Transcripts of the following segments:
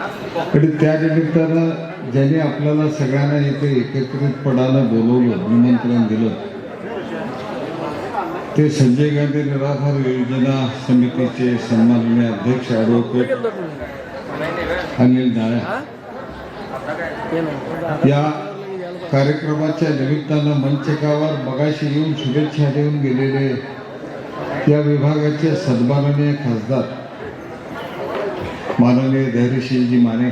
आणि त्यानिमित्तानं ज्याने आपल्याला सगळ्यांना इथे एकत्रितपणानं बोलवलं निमंत्रण दिलं ते संजय गांधी निराधार योजना समितीचे सन्माननीय अध्यक्ष ॲडव्होकेट अनिल नाळ्या या कार्यक्रमाच्या निमित्तानं मंचकावर मगाशी येऊन शुभेच्छा देऊन गेलेले या विभागाचे सन्माननीय खासदार माननीय धैर्यशीलजी माने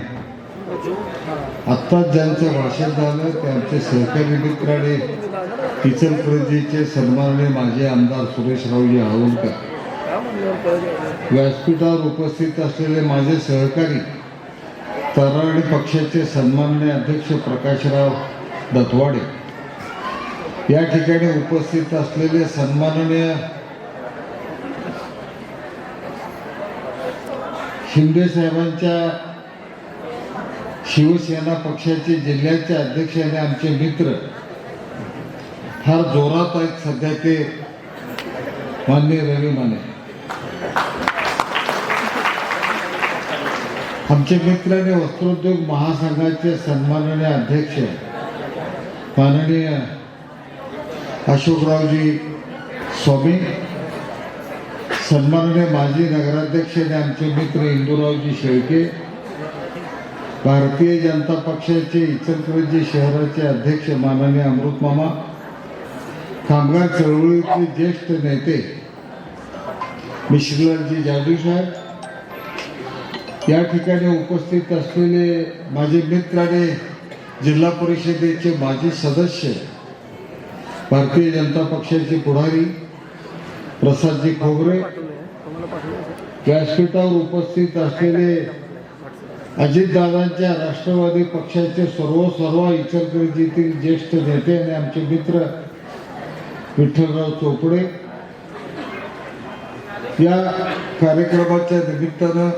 आत्ताच ज्यांचं भाषण झालं ते आमचे सहकारी मित्राने इचलकरंजीचे सन्माननीय माजी आमदार सुरेशरावजी हावलकर व्यासपीठावर उपस्थित असलेले माझे सहकारी तरावडी पक्षाचे सन्माननीय अध्यक्ष प्रकाशराव दत्वाडे या ठिकाणी उपस्थित असलेले सन्माननीय शिंदे साहेबांच्या शिवसेना पक्षाचे जिल्ह्याचे अध्यक्ष आणि आमचे मित्र फार जोरात आहेत सध्या ते मान्य रवी माने. आमचे मित्र आणि वस्त्रोद्योग महासंघाचे सन्माननीय अध्यक्ष माननीय अशोकरावजी स्वामी सन्माननीय माजी नगराध्यक्ष आणि आमचे मित्र इंदुरावजी शेळके भारतीय जनता पक्षाचे इचलकरंजी शहराचे अध्यक्ष माननीय अमृतमामा कामगार चळवळीतले ज्येष्ठ नेते मिश्रलालजी जादू साहेब या ठिकाणी उपस्थित असलेले माझे मित्र आणि जिल्हा परिषदेचे माजी सदस्य भारतीय जनता पक्षाचे पुढारी प्रसादजी खोबरे व्यासपीठावर उपस्थित असलेले अजितदादांच्या राष्ट्रवादी पक्षाचे सर्व सर्व इचलकरंजीतील ज्येष्ठ नेते आणि आमचे मित्र विठ्ठलराव चोपडे या कार्यक्रमाच्या निमित्तानं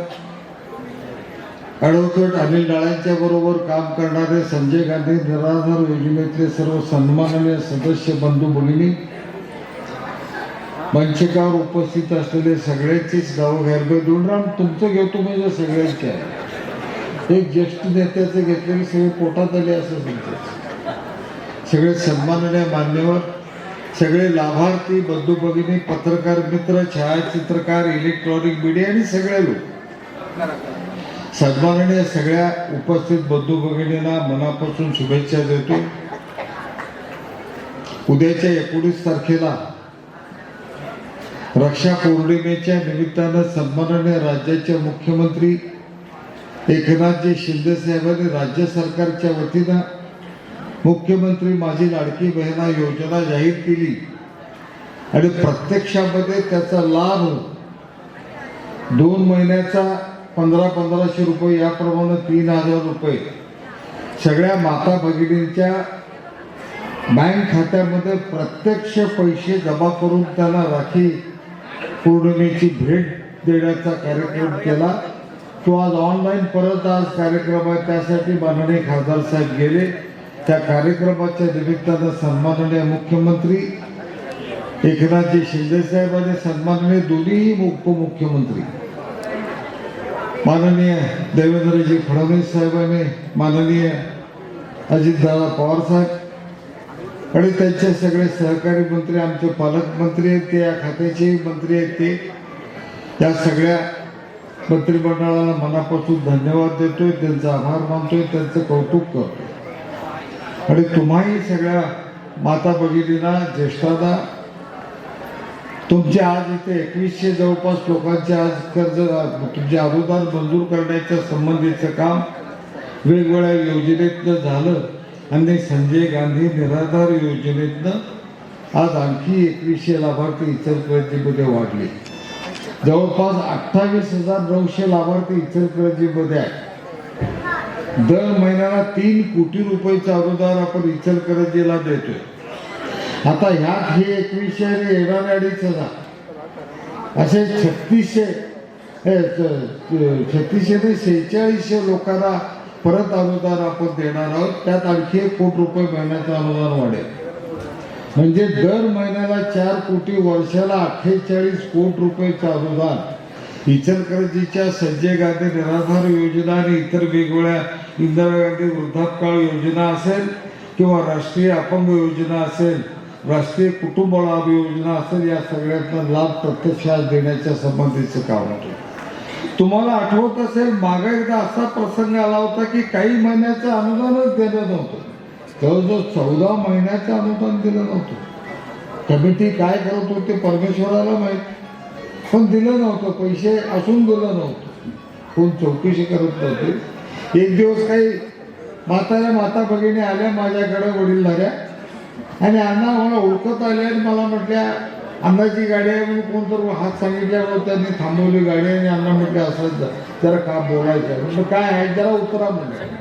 ॲडव्होकेट अनिल डाळ्यांच्या बरोबर काम करणारे संजय गांधी निराधार योजनेतले सर्व सन्माननीय सदस्य बंधू भगिनी मंचकावर उपस्थित असलेले सगळ्यांचीच गावं घ्यायला दोनराम तुमचं घेतो म्हणजे सगळ्यांचे आहे. एक ज्येष्ठ नेत्याचं घेतलेले सगळे पोटात आले असं तुमचं सगळे सन्माननीय मान्यवर सगळे लाभार्थी बंधू भगिनी पत्रकार मित्र छायाचित्रकार इलेक्ट्रॉनिक मीडिया आणि सगळे लोक. सन्माननीय सगळ्या उपस्थित बंधू भगिनींना मनापासून शुभेच्छा देतो उद्याच्या एकोणीस तारखेला रक्षा पौर्णिमेच्या निमित्तानं सन्माननीय राज्याचे मुख्यमंत्री एकनाथजी शिंदे साहेबांनी राज्य सरकारच्या वतीनं मुख्यमंत्री माझी लाडकी बहिणा योजना जाहीर केली. आणि प्रत्यक्षामध्ये त्याचा लाभ दोन महिन्याचा पंधरा पंधराशे रुपये याप्रमाणे तीन हजार रुपये. सगळ्या माता भगिनींच्या बँक खात्यामध्ये प्रत्यक्ष पैसे जमा करून त्यांना राखी पौर्णिमेची भेट देण्याचा कार्यक्रम केला. तो आज ऑनलाईन परत आज कार्यक्रम आहे. त्यासाठी माननीय खासदार साहेब गेले. त्या कार्यक्रमाच्या निमित्तानं सन्माननीय मुख्यमंत्री एकनाथजी शिंदे साहेब आणि सन्माननीय दोन्ही उपमुख्यमंत्री माननीय देवेंद्रजी फडणवीस साहेबांनी माननीय अजितदादा पवार साहेब आणि त्यांचे सगळे सहकारी मंत्री आमचे पालकमंत्री आहेत ते या खात्याचे मंत्री आहेत ते. या सगळ्या मंत्रिमंडळाला मनापासून धन्यवाद देतोय त्यांचा आभार मानतोय त्यांचं कौतुक करतोय. आणि तुम्हाही सगळ्या माता भगिनींना ज्येष्ठांना तुमचे आज इथे एकवीसशे जवळपास लोकांचे आज कर्ज तुमचे अनुदान मंजूर करण्याच्या संबंधीचं काम वेगवेगळ्या योजनेतनं झालं. आणि संजय गांधी निराधार योजनेतनं आज आणखी एकवीसशे लाभार्थी इचलकरंजीमध्ये वाढले. जवळपास अठ्ठावीस हजार नऊशे लाभार्थी इचलकरंजीमध्ये आहेत. दर महिन्याला तीन कोटी रुपयाचं अनुदान आपण इचलकरंजीला देतोय. आता ह्यात हे एकवीसशे आणि येणार अडीच हजार असे छत्तीसशे हे, छत्तीसशे ते शेहेचाळीसशे लोकांना परत अनुदान आपण देणार आहोत त्यात आणखी एक कोटी रुपये महिन्याचं अनुदान वाढेल. म्हणजे दर महिन्याला चार कोटी वर्षाला अठ्ठेचाळीस कोटी रुपयाचं अनुदान. इचलकरंजीच्या संजय गांधी निराधार योजना आणि इतर वेगवेगळ्या इंदिरा गांधी वृद्धापकाळ योजना असेल किंवा राष्ट्रीय अपंग योजना असेल राष्ट्रीय कुटुंब लाभ योजना असेल या सगळ्यांचा लाभ प्रत्यक्षात देण्याच्या संबंधीचं काम आहे. तुम्हाला आठवत असेल मागे एकदा असा प्रसंग आला होता की काही महिन्याचं अनुदानच दिलं नव्हतं. जवळजवळ चौदा महिन्याचं अनुदान दिलं नव्हतं. कमिटी काय करत होते परमेश्वराला माहीत. पण दिलं नव्हतं पैसे असून दिलं नव्हतं. कोण चौकशी करत नव्हते. एक दिवस काही म्हाताऱ्या माता भगिनी आल्या माझ्याकडे वडीलधाऱ्या. आणि अण्णा मला ओळखत आले आणि मला म्हटल्या अण्णाची गाडी आहे म्हणून कोणतर हात सांगितल्यावर त्यांनी थांबवली गाडी आणि अण्णा म्हटलं असं जरा का बोलायचं आहे? म्हटलं काय आहे? जरा उतरा म्हणजे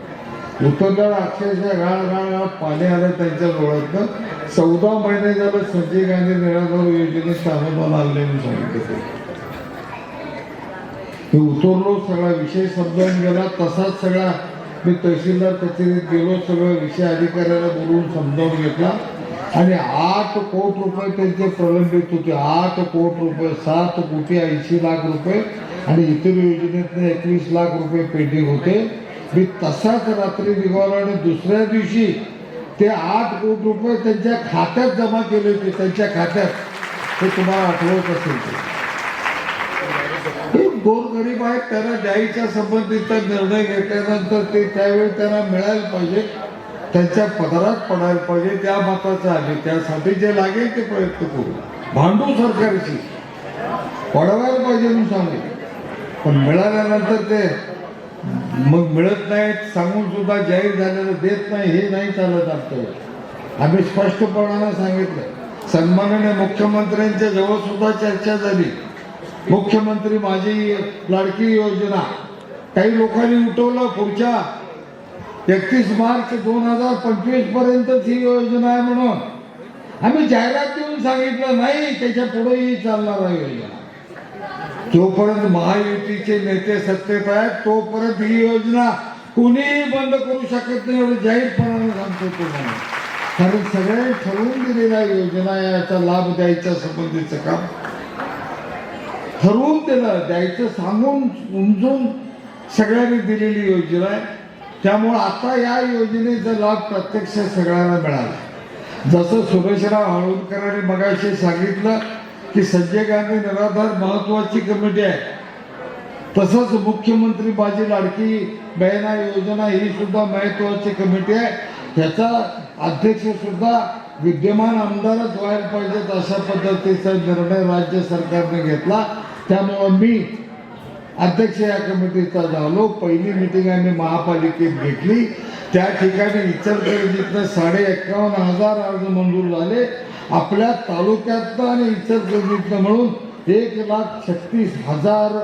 उतरल्यावर अक्षरशः गाळ गाळ गाळ पाणी आलं त्यांच्या डोळ्यातनं. चौदा महिने झालं संजय गांधी निराधार योजनेत स्थानमान आणले म्हणून सांगितलं मी उतरलो सगळा विषय समजावून गेला. तसाच सगळा मी तहसीलदार कचेरीत गेलो सगळं विषय अधिकाऱ्याला बोलवून समजावून घेतला. आणि आठ कोट रुपये त्यांचे प्रलंबित होते. आठ कोट रुपये सात कोटी ऐंशी लाख रुपये आणि इतर योजनेतनं एकवीस लाख रुपये पेंडिंग होते. मी तसाच रात्री निघालो आणि दुसऱ्या दिवशी ते आठ कोटी रुपये त्यांच्या खात्यात जमा केले होते. त्यांच्या खात्यात. हे तुम्हाला आठवत असेल ते. दोन गरीब आहेत. त्यांना द्यायच्या संबंधीचा निर्णय घेतल्यानंतर ते त्यावेळी त्यांना मिळायला पाहिजे. त्यांच्या पदरात पडायला पाहिजे त्या मताचा आणि त्यासाठी जे लागेल ते प्रयत्न करू. भांडू सरकारशी. पडवायला पाहिजे म्हणून सांगू पण मिळाल्यानंतर ते मग मिळत नाहीत सांगून सुद्धा जाहीर झालेलं देत नाही हे नाही चालत असतं आम्ही स्पष्टपणानं सांगितलं. सन्माननीय मुख्यमंत्र्यांच्या जवळ सुद्धा चर्चा झाली. मुख्यमंत्री माझी लाडकी योजना. काही लोकांनी उठवलं पुढच्या एकतीस मार्च दोन हजार पंचवीस पर्यंतच ही योजना आहे म्हणून. आम्ही जाहिरात देऊन सांगितलं नाही त्याच्या पुढेही चालणार आहे योजना. जोपर्यंत महायुतीचे नेते सत्तेत आहेत तोपर्यंत ही योजना कुणीही बंद करू शकत नाही एवढं जाहीरपणाने सांगतो तुम्हाला. कारण सगळे ठरवून दिलेल्या योजना याचा लाभ द्यायच्या संबंधीचं काम. ठरवून दिलं द्यायचं सांगून उमजून सगळ्यांनी दिलेली योजना आहे. त्यामुळं आता या योजनेचा लाभ प्रत्यक्ष सगळ्यांना मिळाला. जसं सुभेशराव हळवणकरांनी मगाशी सांगितलं की संजय गांधी निराधार महत्वाची कमिटी आहे. तसंच मुख्यमंत्री माझी लाडकी बहिणा योजना ही सुद्धा महत्वाची कमिटी आहे. ह्याचा अध्यक्ष सुद्धा विद्यमान आमदारच व्हायला पाहिजेत अशा पद्धतीचा निर्णय राज्य सरकारने घेतला. त्यामुळं मी अध्यक्ष या कमिटीचा झालो. पहिली मिटिंग आम्ही महापालिकेत घेतली. त्या ठिकाणी इचलकरंजीतनं साडे एक्कावन्न हजार अर्ज मंजूर झाले. आपल्या तालुक्यातनं आणि इचलकरंजीतनं म्हणून एक लाख छत्तीस हजार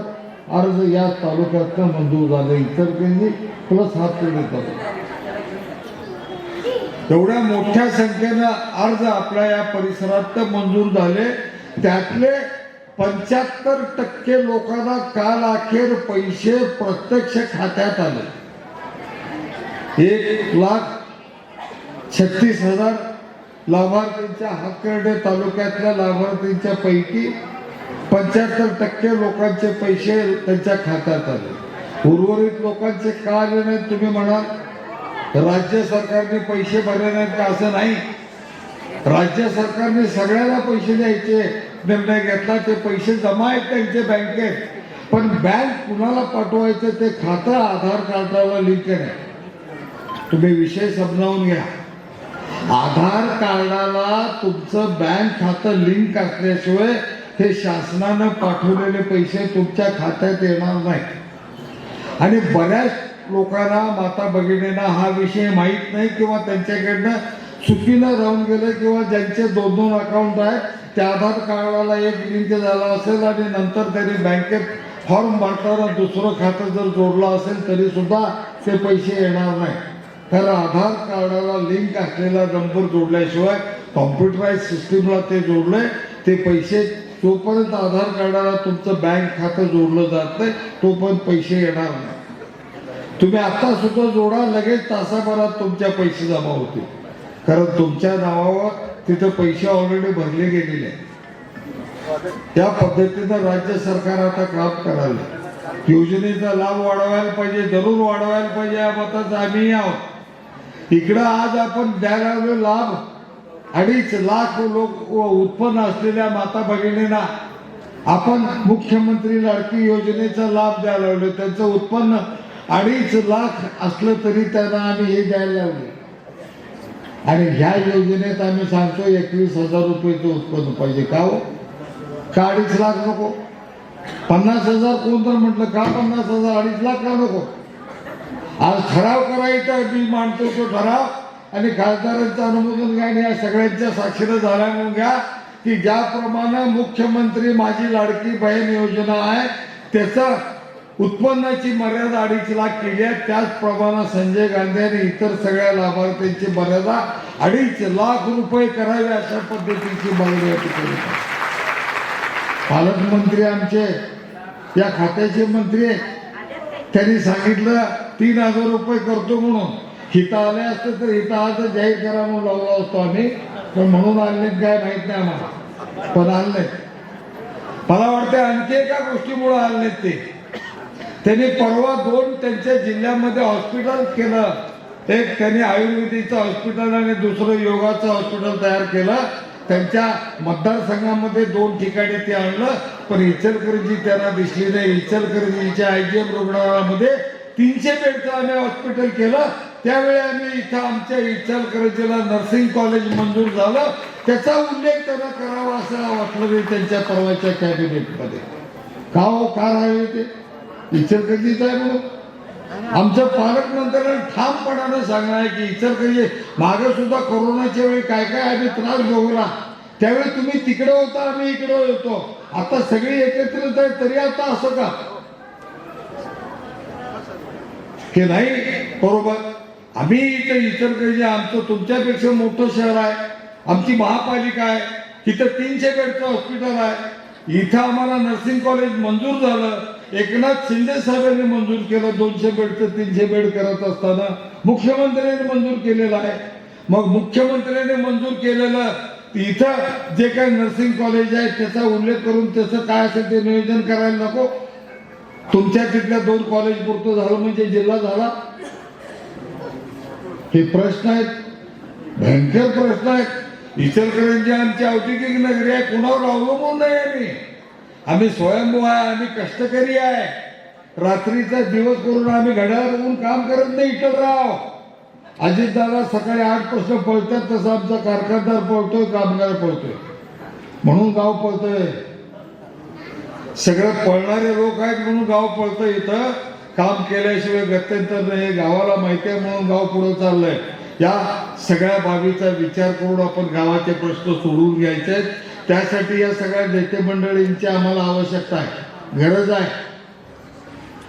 अर्ज या तालुक्यातनं मंजूर झाले इचलकरंजी प्लस हातकर्णी तालुका. एवढ्या मोठ्या संख्येनं अर्ज आपल्या या परिसरात मंजूर झाले. त्यातले पंच्याहत्तर टक्के लोकांना काल अखेर पैसे प्रत्यक्ष खात्यात आले. एक लाख छत्तीस हजार लाभार्थींच्या हातकर्डे तालुक्यातल्या लाभार्थींच्या पैकी पंच्याहत्तर टक्के लोकांचे पैसे त्यांच्या खात्यात आले. उर्वरित लोकांचे का आले नाहीत तुम्ही म्हणाल? राज्य सरकारने पैसे भरले नाहीत का? असं नाही. राज्य सरकारने सगळ्यांना पैसे द्यायचे. निर्णय घेतला ते पैसे जमा आहेत त्यांचे बँकेत? पण बँक कुणाला पाठवायचं ते खातं आधार कार्डाला लिंक आहे. तुम्ही विषय समजावून घ्या. आधार कार्डाला तुमचं बँक खातं लिंक असल्याशिवाय हे शासनानं पाठवलेले पैसे तुमच्या खात्यात येणार नाहीत. आणि बऱ्याच लोकांना माता भगिनींना हा विषय माहीत नाही किंवा त्यांच्याकडनं चुकीनं राहून गेले किंवा ज्यांचे दोन दोन अकाउंट आहे त्या आधार कार्डाला एक लिंक झाला असेल आणि नंतर त्यांनी बँकेत फॉर्म भरताना दुसरं खातं जर जोडलं असेल तरी सुद्धा ते पैसे येणार नाही. तर आधार कार्डाला लिंक असलेला नंबर जोडल्याशिवाय कॉम्प्युटराईज सिस्टीमला ते जोडले ते पैसे तोपर्यंत आधार कार्डाला तुमचं बँक खातं जोडलं जात नाही तोपर्यंत पैसे येणार नाही. तुम्ही आता सुद्धा जोडा लगेच तासाभरात तुमच्या पैसे जमा होतील. कारण तुमच्या नावावर तिथं पैसे ऑलरेडी भरले गेलेले आहेत. त्या पद्धतीनं राज्य सरकार आता काम करायला योजनेचा लाभ वाढवायला पाहिजे जरूर वाढवायला पाहिजे या मताचं आम्ही आहोत. इकडं आज आपण द्यायला लागलो लाभ अडीच लाख लोक उत्पन्न असलेल्या माता भगिनींना आपण मुख्यमंत्री लाडकी योजनेचा लाभ द्यायला लागलो. त्यांचं उत्पन्न अडीच लाख असलं तरी त्यांना आम्ही हे द्यायला लावले आणि ह्या योजनेत आम्ही सांगतो एकवीस हजार रुपयेचं उत्पन्न पाहिजे. का हो? का अडीच लाख नको. पन्नास हजार कोण तर म्हटलं का पन्नास हजार? अडीच लाख का नको? आज ठराव करायचा मी मांडतो तो ठराव. आणि खासदारांचं अनुमोदन घ्या आणि या सगळ्यांच्या साक्षीनं झाल्या म्हणून घ्या की ज्याप्रमाणे मुख्यमंत्री माझी लाडकी बहीण योजना आहे त्याचा उत्पन्नाची मर्यादा अडीच लाख केली आहे. त्याचप्रमाणे संजय गांधी आणि इतर सगळ्या लाभार्थ्यांची मर्यादा अडीच लाख रुपये करावी अशा पद्धतीची मागणी या ठिकाणी आहे. पालकमंत्री आमचे या खात्याचे मंत्री त्यांनी सांगितलं तीन हजार रुपये करतो म्हणून. हिता आले असते तर हिता आज जाहीर करा म्हणून लावला असतो आम्ही. पण म्हणून आणले काय माहीत नाही आम्हाला. पण आणले मला वाटतं आणखी एका गोष्टीमुळे आणले ते. त्यांनी परवा दोन त्यांच्या जिल्ह्यामध्ये हॉस्पिटल केलं. एक त्यांनी आयुर्वेदिकचं हॉस्पिटल आणि दुसरं योगाचं हॉस्पिटल तयार केलं. त्यांच्या मतदारसंघामध्ये दोन ठिकाणी ते आणलं. पण इचलकरंजी त्यांना दिसली नाही. इचलकरंजीच्या आय जी एम रुग्णालयामध्ये तीनशे बेडचं आम्ही हॉस्पिटल केलं. त्यावेळी आम्ही इथं आमच्या इचलकरंजीला नर्सिंग कॉलेज मंजूर झालं. त्याचा उल्लेख त्यांना करावा असं वाटलं नाही त्यांच्या परवाच्या कॅबिनेटमध्ये का हो का राहिले ते? इचलकरंजीच आहे म्हणून आमचं पालकमंत्र्यांना ठामपणानं सांगणं आहे की इचलकरंजी मागे सुद्धा कोरोनाच्या वेळी काय काय आम्ही त्रास भोगला. त्यावेळी तुम्ही तिकडे होता आम्ही इकडे होतो. आता सगळी एकत्रित आहे तरी आता असं का? की नाही बरोबर. आम्ही इथं इचलकरंजी आमचं तुमच्यापेक्षा मोठं शहर आहे. आमची महापालिका आहे. इथं तीनशे बेडचं हॉस्पिटल आहे. इथं आम्हाला नर्सिंग कॉलेज मंजूर झालं. एकनाथ शिंदे साहेबांनी मंजूर केलं दोनशे बेडचं तीनशे बेड करत असताना मुख्यमंत्र्यांनी मंजूर केलेलं आहे. मग मुख्यमंत्र्यांनी मंजूर केलेलं इथं जे काही नर्सिंग कॉलेज आहे त्याचा उल्लेख करून त्याचं काय असेल ते नियोजन करायला नको. तुमच्या तिथल्या दोन कॉलेज पुरतं झालं म्हणजे जिल्हा झाला. हे प्रश्न आहेत. भयंकर प्रश्न आहेत. इचलकरंजी आमची औद्योगिक नगरी आहे कुणावर अवलंबून नाही आम्ही आम्ही स्वयंभू आहे आम्ही कष्टकरी आहे. रात्रीचा दिवस करून आम्ही घड्याळ बघून काम करत नाही इटलराव अजितदादा सकाळी आठ प्रश्न पळतात तसं आमचा कारखानदार पळतोय कामगार पळतोय. म्हणून गाव पळतोय. सगळे पळणारे लोक आहेत म्हणून गाव पळतं इथं. काम केल्याशिवाय गत्यंतर नाही गावाला माहिती आहे म्हणून गाव पुढे चाललंय. या सगळ्या बाबीचा विचार करून आपण गावाचे प्रश्न सोडवून घ्यायचे आहेत त्यासाठी या सगळ्या नेते मंडळींची आम्हाला आवश्यकता आहे. गरज आहे.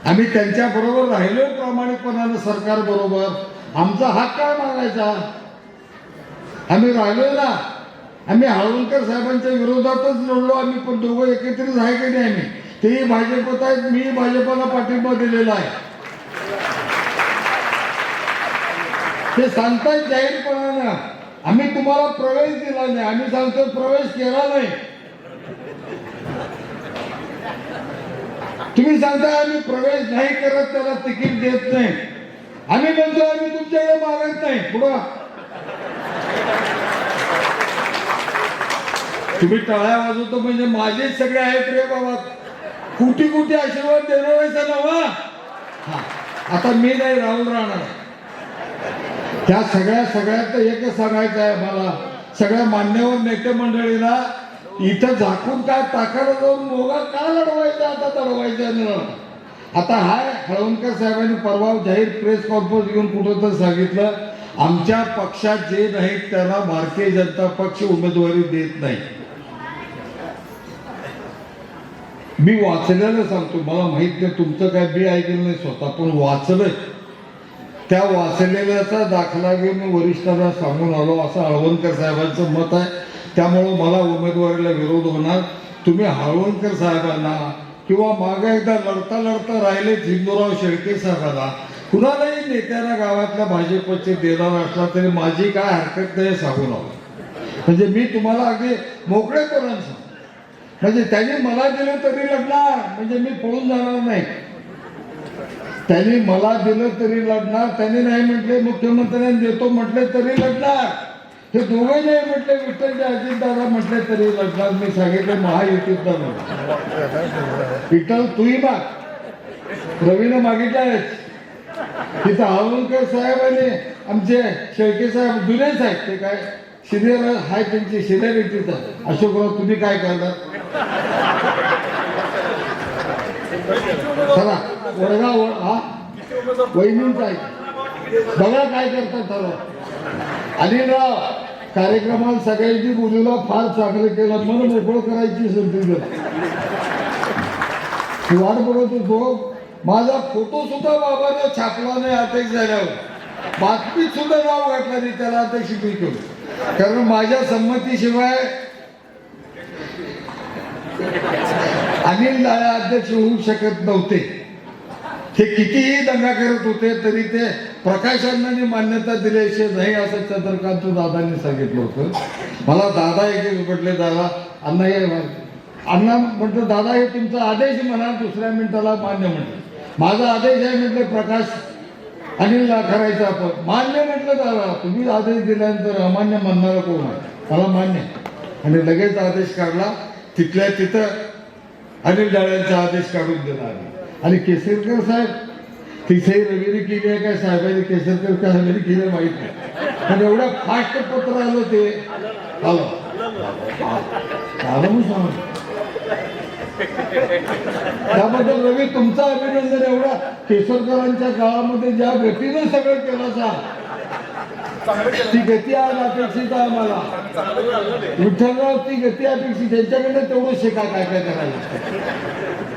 आम्ही त्यांच्याबरोबर राहिलो प्रामाणिकपणानं सरकार बरोबर. आमचा हक काय मागायचा. आम्ही राहिलो ना. आम्ही हळवणकर साहेबांच्या विरोधातच लढलो आम्ही पण दोघं एकत्रित आहे की नाही आम्ही? तेही भाजपत आहेत मी भाजपला पाठिंबा दिलेला आहे. ते सांगतायत जाहीरपणानं. आम्ही तुम्हाला प्रवेश दिला नाही आम्ही सांगतो प्रवेश केला नाही. तुम्ही सांगता आम्ही प्रवेश नाही करत त्याला तिकीट देत नाही. आम्ही म्हणतो आम्ही तुमच्याकडे मागत नाही. पुढं. तुम्ही टाळ्या वाजवतो म्हणजे माझेच सगळे आहेत रे बाबा. कुठे कुठे आशीर्वाद देणार आहे नवा आता मी नाही राहून राहणार. त्या सगळ्या सगळ्यात एकच सांगायचं आहे मला. सगळ्या मान्यवर नेते मंडळीला इथं झाकून काय टाकायला जाऊन मोगा का लढवायचा आता लढवायचा आता हाय हळवणकर साहेबांनी परवा जाहीर प्रेस कॉन्फरन्स घेऊन कुठं तर सांगितलं आमच्या पक्षात जे नाहीत त्यांना भारतीय जनता पक्ष उमेदवारी देत नाही. मी वाचलेलं सांगतो मला माहीत नाही तुमचं काय बी ऐकलं नाही स्वतः पण वाचलंय. त्या वाचलेल्याचा दाखला घेऊन मी वरिष्ठांना सांगून आलो. असं हळवणकर साहेबांचं मत आहे. त्यामुळं मला उमेदवारीला विरोध होणार. तुम्ही हळवणकर साहेबांना किंवा मागे एकदा लढता लढता राहिले हिंदूराव शेळके साहेबांना कुणालाही नेत्याला गावातल्या भाजपचे देणार असला तरी माझी काय हरकत नाही सांगून आलो. म्हणजे मी तुम्हाला अगदी मोकळे करून सांग म्हणजे त्यांनी मला दिलं तरी लढणार. म्हणजे मी पळून जाणार नाही. त्यांनी मला दिलं तरी लढणार त्यांनी नाही म्हटले मुख्यमंत्र्यांनी देतो म्हटले तरी लढणार. हे दोघे नाही म्हटले विठ्ठलचे अजितदादा म्हटले तरी लढणार. मी सांगितले महायुतीत विठ्ठल तूही माग. रवीनं मागितलंयच तिथं आवळकर आणि आमचे शेळके साहेब जुनेच आहेत ते काय सिनियर हाय त्यांची सिनियरिटीचा अशोकराव तुम्ही काय करणार? चला. वडगाव व- हा? वहिनींचा आहे बघा काय करतात ठरव अनिलराव कार्यक्रमात सगळ्यांची मुलीला फार चांगलं केलं मन मोकळं करायची संधी दिली. वाट बघत होतो. माझा फोटो सुद्धा बाबाने छापला नाही अध्यक्ष झाल्यावर. बातमीत सुद्धा नाव घातलं नाही त्याला अध्यक्ष मी केलं कारण माझ्या संमतीशिवाय अनिल दादा अध्यक्ष होऊ शकत नव्हते. ते कितीही दंगा करत होते तरी ते प्रकाशांनी मान्यता दिल्याशिवाय नाही असं चंद्रकांत दादांनी सांगितलं होतं. मला दादा एक म्हटले दादा अण्णा हे अण्णा म्हटलं दादा हे तुमचा आदेश म्हणा दुसऱ्या मिनिटाला मान्य म्हटलं. माझा आदेश आहे म्हटलं प्रकाश अनिलला करायचा आपण. मान्य म्हटलं दादा तुम्ही आदेश दिल्यानंतर अमान्य म्हणणारा कोण आहे? मला मान्य. आणि लगेच आदेश काढला. तिथल्या तिथं अनिल डाळ्यांचा आदेश काढून दिला आम्ही. आणि केसरकर साहेब तिथे रवीने केली आहे काय साहेबांनी केसरकर काय रवीने केलं माहीत नाही. आणि एवढं फास्ट पत्र आलं ते. आलं. आलं सांग त्याबद्दल रवी तुमचं अभिनंदन एवढा. केसरकरांच्या काळामध्ये ज्या गतीनं सगळं केलं सा ती गती आज अपेक्षित आहे आम्हाला. विठ्ठलराव ती गती अपेक्षित त्यांच्याकडे तेवढं शिका काय काय करायचं?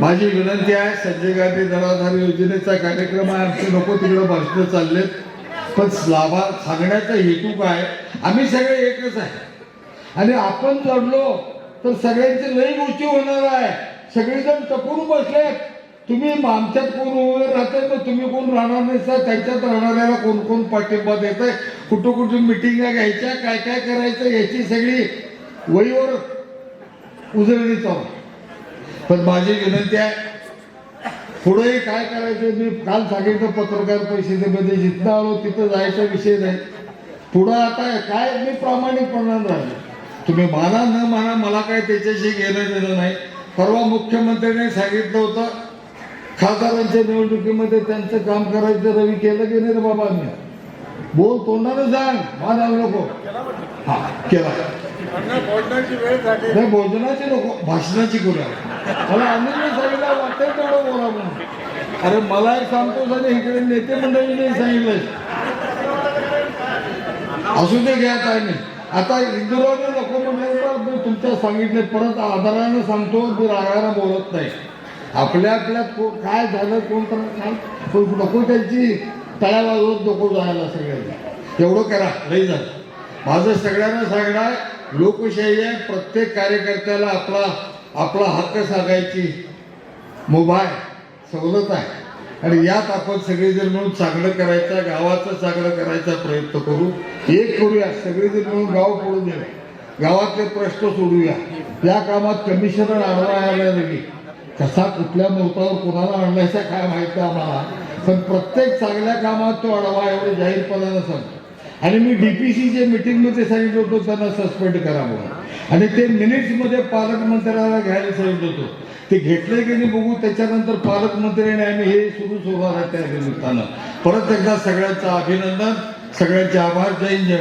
माझी विनंती आहे संजय गांधी जनाधार योजनेचा कार्यक्रम आहे. आमचे नको तिकडं भाषणं चाललेत. पण लाभा सांगण्याचा हेतू काय? आम्ही सगळे एकच आहे. आणि आपण लढलो तर सगळ्यांची लई उंची होणार आहे. सगळेजण टपून बसलेत तुम्ही आमच्यात कोण उभे राहते तर तुम्ही कोण राहणार नाही सर? त्यांच्यात राहणाऱ्याला कोण कोण पाठिंबा देत आहे कुठं कुठं मिटिंगा घ्यायच्या? काय काय करायचं? याची सगळी वहीवर उजळणी चालू. पण माझी विनंती आहे पुढेही काय करायचं मी काल सांगितलं पत्रकार परिषदेमध्ये जिथं आलो तिथं जायचा विषय नाही. पुढं आता काय मी प्रामाणिकपणानं राहिलो तुम्ही माना न माना मला काय त्याच्याशी घेणं देणं नाही. परवा मुख्यमंत्र्यांनी सांगितलं होतं खासदारांच्या निवडणुकीमध्ये त्यांचं काम करायचं रवी केलं की नाही रे बाबा मी बोल तोंडानं सांग माना नको. हा केला. नाही भोजनाची नको भाषणाची करूया मला अनिलने सांगितलं वाटेल तेवढं बोला म्हणून. अरे मला एक सांगतो आणि इकडे नेते मंडळीने सांगितलं. असू दे घ्या काय नाही. आता इंदुराने नको म्हणल्यानंतर मी तुमच्या सांगितले परत आदरानं सांगतो मी रागाला बोलत नाही. आपल्या आपल्यात को- काय झालं कोण तर काय? नको त्यांची तळ्या वाजवत नको जायला सगळ्यांना. तेवढं करा लई झालं. माझं सगळ्यांना सांगणार लोकशाही आहे प्रत्येक कार्यकर्त्याला आपला आपला हक्क सांगायची मुभा सवलत आहे. आणि यात आपण सगळेजण मिळून चांगलं करायचं गावाचं चांगलं करायचा प्रयत्न करू. एक करूया सगळेजण मिळून गाव पडू दे गावातले प्रश्न सोडूया. या कामात कमिशनर आढळायला नाही? कसा कुठल्या मुहूर्तावर कोणाला आणण्याचा काय माहिती आम्हाला. पण प्रत्येक चांगल्या कामात तो आढावा एवढं जाहीरपणानं सांगतो. आणि मी डीपीसीच्या मीटिंगमध्ये सांगितलं होतं त्यांना सस्पेंड करा म्हणून. आणि ते मिनिट्समध्ये पालकमंत्र्याला घ्यायला सांगितलं होतं. ते घेतले की नाही बघू त्याच्यानंतर पालकमंत्र्याने आम्ही हे सुरूच होणार आहे त्या निमित्तानं परत एकदा सगळ्यांचं अभिनंदन सगळ्यांचे आभार. जय जय